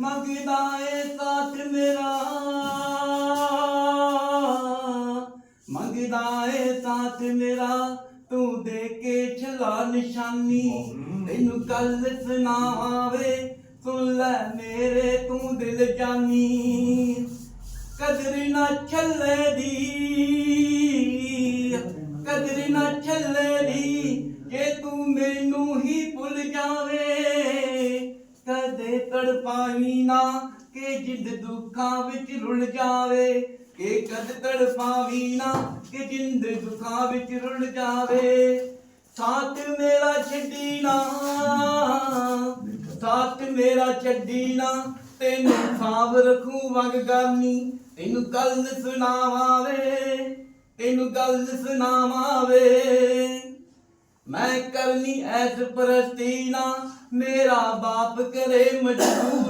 ਮੰਗਦਾ ਏ ਸਾਥ ਮੇਰਾ। ਮੰਗਦਾ ਏ ਸਾਥ ਮੇਰਾ ਤੂੰ ਦੇ ਕੇ ਛਲਾ ਨਿਸ਼ਾਨੀ। ਤੈਨੂੰ ਸੁਣਾਵੇ ਸੁਣ ਲੈ ਮੇਰੇ ਤੂੰ ਦਿਲ ਜਾਨੀ। ਕਦਰ ਨਾ ਛੱਲੇ ਦੀ ਕਦਰ ਨਾ ਛੱਲੇ ਦੀ ਜੇ ਤੂੰ ਮੈਨੂੰ ਹੀ ਭੁੱਲ ਜਾਵੇ। ਕਦੇ ਤੜਪਾਈ ਨਾ ਕਿ ਜਿੰਦ ਦੁੱਖਾਂ ਵਿੱਚ ਰੁਲ ਜਾਵੇ। ਕਿ ਕਦ ਤੜਪਾਵੀ ਨਾ ਕਿ ਜਿੰਦ ਦੁੱਖਾਂ ਵਿੱਚ ਰੁਲ ਜਾਵੇ। ਸਾਥ ਮੇਰਾ ਛੱਡੀ ਨਾ, ਸਾਥ ਮੇਰਾ ਛੱਡੀ ਨਾ, ਤੈਨੂੰ ਸਾਬ ਰੱਖੂ ਵਗ ਗਾਨੀ ਤੈਨੂੰ ਗੱਲ ਸੁਣਾਵਾਵੇ, ਤੈਨੂੰ ਗੱਲ ਸੁਣਾਵਾਵੇ। ਮੈਂ ਕਰਨੀ ਐਸ ਪ੍ਰਸਤੀ ਨਾ ਮੇਰਾ ਬਾਪ ਕਰੇ ਮਜਬੂਰੀ